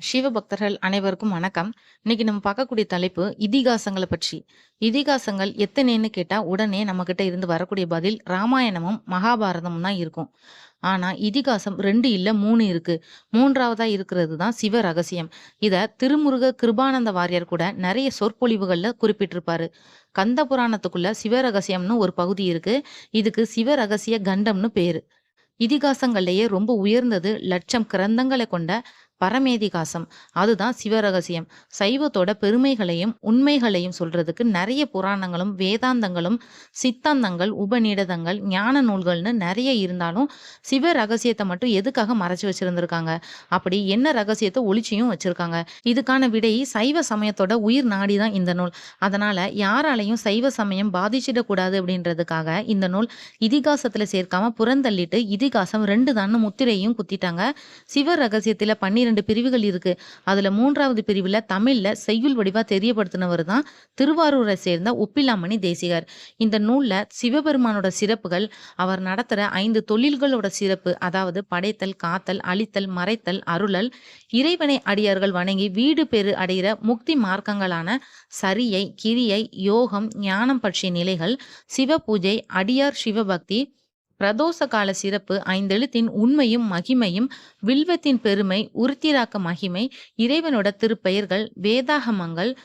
சிவபக்தர்கள் அனைவருக்கும் வணக்கம். இன்னைக்கு நம்ம பார்க்கக்கூடிய தலைப்பு இதிகாசங்களை பற்றி. இதிகாசங்கள் எத்தனைன்னு கேட்டா, உடனே நம்ம கிட்ட இருந்து வரக்கூடிய பதில் ராமாயணமும், மகாபாரதமும் தான் இருக்கும். ஆனா, இதிகாசம் ரெண்டு இல்ல மூணு இருக்கு. மூன்றாவதா இருக்கிறது தான் சிவ ரகசியம். இத திருமுருக கிருபானந்த வாரியார் கூட நிறைய சொற்பொழிவுகள்ல குறிப்பிட்டிருப்பாரு. கந்த புராணத்துக்குள்ள சிவரகசியம்னு ஒரு பகுதி இருக்கு. இதுக்கு சிவரகசிய கண்டம்னு பேரு. இதிகாசங்கள்லயே ரொம்ப உயர்ந்தது லட்சம் கிரந்தங்களை கொண்ட பரமேதிகாசம். அதுதான் சிவரகசியம். சைவத்தோட பெருமைகளையும், உண்மைகளையும் சொல்றதுக்கு நிறைய புராணங்களும், வேதாந்தங்களும், சித்தாந்தங்கள், உபநிடதங்கள், ஞான நூல்கள்னு நிறைய இருந்தாலும், சிவ ரகசியத்தை மட்டும் எதுக்காக மறைச்சு வச்சிருந்திருக்காங்க? அப்படி என்ன ரகசியத்தை ஒளிச்சியும் வச்சிருக்காங்க? இதுக்கான விடை சைவ சமயத்தோட உயிர் நாடி தான் இந்த நூல். அதனால யாராலையும் சைவ சமயம் பாதிச்சிடக்கூடாது அப்படின்றதுக்காக இந்த நூல் இதிகாசத்துல சேர்க்காம புறந்தள்ளிட்டு இதிகாசம் ரெண்டு தான் முத்திரையும் குத்திட்டாங்க. சிவ ரகசியத்துல 12 பிரிவுகள் இருக்கு. அதுல மூன்றாவது பிரிவுல தமிழ்ல செய்யுள் வடிவா தெரியப்படுத்தினவர் தான் திருவாரூரை சேர்ந்த ஒப்பிலாமணி தேசிகர். இந்த நூல்ல சிவபெருமானோட சிறப்புகள், அவர் நடத்துற ஐந்து தொழில்களோட சிறப்பு, அதாவது படைத்தல், காத்தல், அழித்தல், மறைத்தல், அருளல், இறைவனை அடியார்கள் வணங்கி வீடு பெறு அடைகிற முக்தி மார்க்கங்களான சரியை, கிரியை, யோகம், ஞானம் பற்றிய நிலைகள், சிவ பூஜை அடியார் சிவபக்தி, பிரதோஷ கால சிறப்பு, ஐந்தெழுத்தின் உண்மையும் மகிமையும், வில்வத்தின் பெருமை, உருத்திராக்க மகிமை, இறைவனோட திருப்பெயர்கள், வேதாகமங்கள்,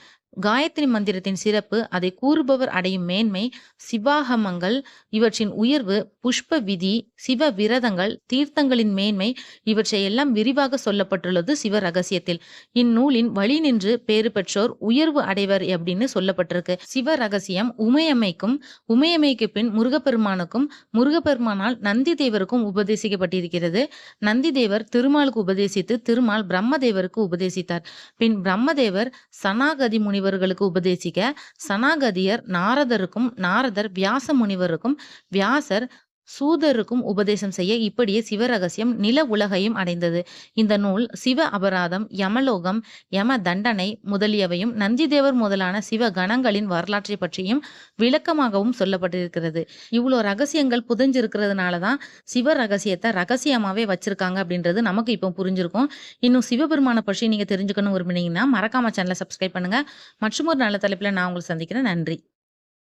காயத்ரி மந்திரத்தின் சிறப்பு, அதை கூறுபவர் அடையும் மேன்மை, சிவாகமங்கள், இவற்றின் உயர்வு, புஷ்ப விதி, சிவ விரதங்கள், தீர்த்தங்களின் மேன்மை இவற்றையெல்லாம் விரிவாக சொல்லப்பட்டுள்ளது சிவ ரகசியத்தில். இந்நூலின் வழி நின்று பேறு பெற்றோர் உயர்வு அடைவர் அப்படின்னு சொல்லப்பட்டிருக்கு. சிவ ரகசியம் உமையம்மைக்கும், உமையம்மைக்கு பின் முருகப்பெருமானுக்கும், முருகப்பெருமானால் நந்தி தேவருக்கும் உபதேசிக்கப்பட்டிருக்கிறது. நந்தி தேவர் திருமாலுக்கு உபதேசித்து, திருமால் பிரம்மதேவருக்கு உபதேசித்தார். பின் பிரம்மதேவர் சனாகதி முனிவர்களுக்கு உபதேசிக்க, சனாகதியர் நாரதருக்கும், நாரதர் வியாச முனிவருக்கும், வியாசர் சூதருக்கும் உபதேசம் செய்ய இப்படியே சிவரகசியம் நில உலகையும் அடைந்தது. இந்த நூல் சிவ அபராதம், யமலோகம், யம தண்டனை முதலியவையும் நந்திதேவர் முதலான சிவ கணங்களின் வரலாற்றை பற்றியும் விளக்கமாகவும் சொல்லப்பட்டிருக்கிறது. இவ்வளோ ரகசியங்கள் புதஞ்சிருக்கிறதுனால தான் சிவ ரகசியத்தை ரகசியமாவே வச்சிருக்காங்க அப்படின்றது நமக்கு இப்போ புரிஞ்சிருக்கும். இன்னும் சிவபெருமான பற்றி நீங்க தெரிஞ்சுக்கணும் விரும்புனீங்கன்னா, மறக்காம சேனலை சப்ஸ்கிரைப் பண்ணுங்க. மற்றுமொரு நல்ல தலைப்பில் நான் உங்களை சந்திக்கிறேன். நன்றி.